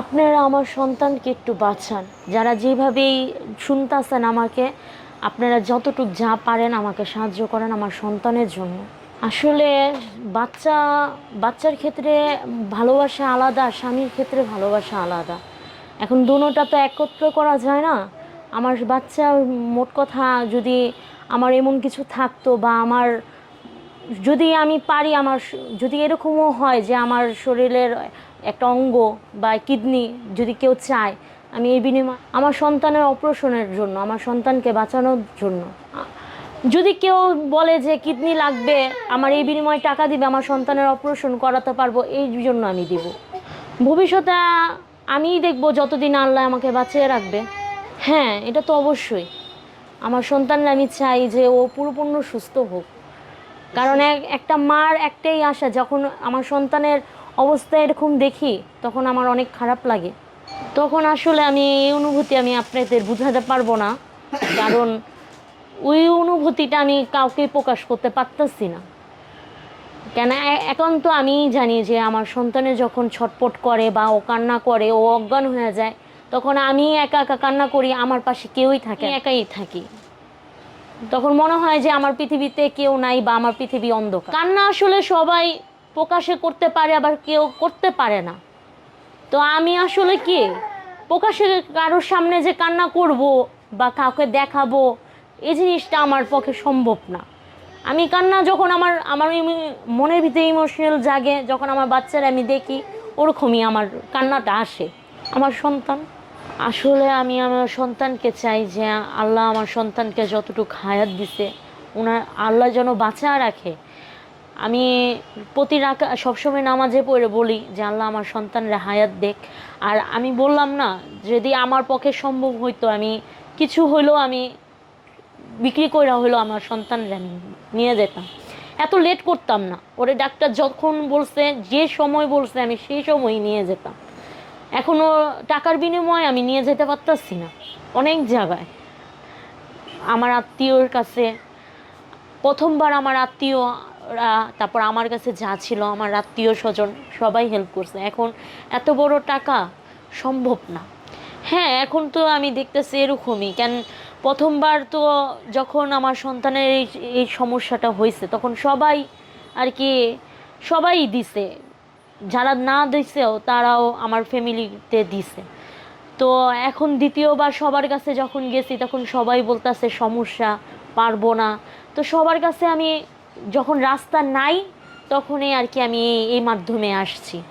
আপনারা আমার সন্তানকে একটু বাঁচান। যারা যেভাবেই শুনতেছেন আমাকে, আপনারা যতটুক যা পারেন আমাকে সাহায্য করেন আমার সন্তানের জন্য। আসলে বাচ্চা, বাচ্চার ক্ষেত্রে ভালোবাসা আলাদা, স্বামীর ক্ষেত্রে ভালোবাসা আলাদা। এখন দুটোটা তো একত্র করা যায় না। আমার বাচ্চা মোট কথা যদি আমার এমন কিছু থাকতো বা আমার, যদি আমি পারি আমার যদি এরকমও হয় যে আমার শরীরের একটা অঙ্গ বা কিডনি যদি কেউ চায়, আমি এই বিনিময়, আমার সন্তানের অপারেশনের জন্য, আমার সন্তানকে বাঁচানোর জন্য। যদি কেউ বলে যে কিডনি লাগবে, আমার এই বিনিময়ে টাকা দিবে, আমার সন্তানের অপারেশন করাতে পারব, এই জন্য আমি দিব। ভবিষ্যতে আমিই দেখব যতদিন আল্লাহ আমাকে বাঁচিয়ে রাখবে। হ্যাঁ এটা তো অবশ্যই। আমার সন্তানরা আমি চাই যে ও পুরোপূর্ণ সুস্থ হোক। কারণ এক- একটা মার একটাই আশা, যখন আমার সন্তানের অবস্থা এরকম দেখি তখন আমার অনেক খারাপ লাগে। তখন আসলে আমি এই অনুভূতি আমি আপনাদের বোঝাতে পারব না কারণ ওই অনুভূতিটা আমি কাউকে প্রকাশ করতে পারতেছি না। কেন এ- এখন তো আমিই জানি যে আমার সন্তানে যখন ছটপট করে বা ও কান্না করে ও অজ্ঞান হয়ে যায় তখন আমি একা একা কান্না করি আমার পাশে কেউই থাকে একাই থাকি। তখন মনে হয় যে আমার পৃথিবীতে কেউ নাই বা আমার পৃথিবী অন্ধকার। কান্না আসলে সবাই প্রকাশে করতে পারে, আবার কেউ করতে পারে না। তো আমি আসলে কি প্রকাশে কারোর সামনে যে কান্না করব বা কাউকে দেখাবো, এই জিনিসটা আমার পক্ষে সম্ভব না। আমি কান্না যখন আমার আমার মনের ভিতরে ইমোশনাল জাগে, যখন আমার বাচ্চারা আমি দেখি, ওরকমই আমার কান্নাটা আসে। আমার সন্তান, আসলে আমি আমার সন্তানকে চাই যে আল্লাহ আমার সন্তানকে যতটুকু হায়াত দিছে ওনার আল্লাহ যেন বাঁচা রাখে। আমি প্রতি রাখা, সবসময় নামাজে পড়ে বলি যে, আল্লাহ আমার সন্তানরা হায়াত দেখ। আর আমি বললাম না, যদি আমার পক্ষে সম্ভব হইতো আমি, কিছু হইলেও আমি বিক্রি করে হইল আমার সন্তানরা নিয়ে যেতাম। এত লেট করতাম না। ওরে ডাক্তার যখন বলছে, যে সময় বলছে, আমি সেই সময় নিয়ে যেতাম। এখনও টাকার বিনিময়ে আমি নিয়ে যেতে পারতাছি না, অনেক জায়গায়। আমার আত্মীয়র কাছে, প্রথমবার আমার আত্মীয়রা তারপর আমার কাছে যা ছিল, আমার আত্মীয় স্বজন সবাই হেল্প করছে। এখন এত বড় টাকা সম্ভব না। হ্যাঁ এখন তো আমি দেখতেছি এরকমই। কেন, প্রথমবার তো যখন আমার সন্তানের এই এই সমস্যাটা হয়েছে, তখন সবাই আর কি, সবাই দিছে। যারা না দিছেও তারাও আমার ফ্যামিলিতে দিছে। তো এখন দ্বিতীয়বার সবার কাছে যখন গেছি, তখন সবাই বলতেছে, সমস্যা, পারব না। তো সবার কাছে আমি যখন রাস্তা নাই, তখনই আর কি আমি এই- মাধ্যমে আসছি।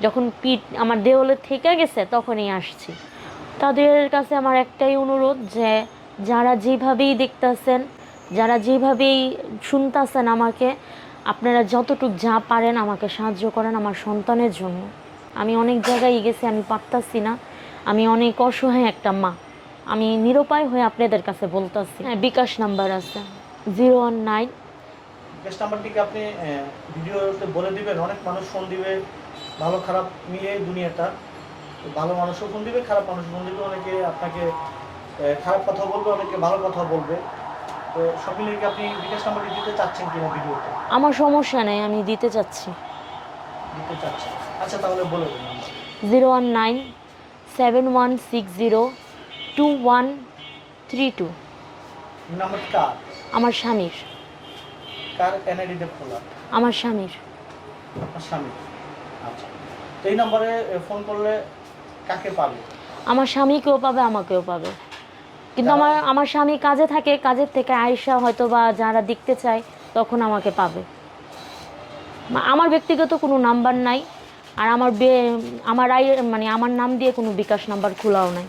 যখন পিঠ আমার দেওয়ালে থেকে গেছে, তখনই আসছি। তাদের কাছে আমার একটাই অনুরোধ যে, যারা যেভাবেই দেখতেছেন, যারা যেভাবেই শুনতেছেন আমাকে, আপনারা যতটুক যা পারেন আমাকে সাহায্য করেন আমার সন্তানের জন্য। আমি অনেক জায়গায় গেছি, আমি পারতাছি না। আমি অনেক অসহায় একটা মা। আমি নিরুপায় হয়ে আপনাদের কাছে বলতেছি। হ্যাঁ বিকাশ নাম্বার আছে। জিরো ওয়ান নাইন গ্যাস নাম্বারটিকে আপনি ভিডিওতে বলে দিবেন। অনেক মানুষ ফোন দিবে ভালো খারাপ মিলিয়ে দুনিয়াটা। ভালো মানুষও ফোন দিবে খারাপ মানুষ ফোন দিবে। অনেকে আপনাকে খারাপ কথা বলবে অনেকে ভালো কথা বলবে। তো সব মিলিয়ে আপনি বিকাশ নাম্বারটি দিতে চাচ্ছেন কিনা ভিডিওতে? আমার সমস্যা নেই আমি দিতে চাচ্ছি। দিতে চাচ্ছেন। আচ্ছা তাহলে বলে দিন zero one nine seven one six zero two one three two. নাম্বারটি কার? আমার স্বামীর। কার খোলা? আমার স্বামীর। আপনার স্বামী আচ্ছা। তো এই নম্বরে ফোন করলে কাকে পাবে? আমার স্বামীকেও পাবে আমাকেও পাবে। কিন্তু আমার আমার স্বামী কাজে থাকে কাজের থেকে আয়সা হয়তো বা যারা দেখতে চায় তখন আমাকে পাবে। আমার ব্যক্তিগত কোনো নাম্বার নাই আর আমার বে আমার আই মানে আমার নাম দিয়ে কোনো বিকাশ নাম্বার খোলাও নাই।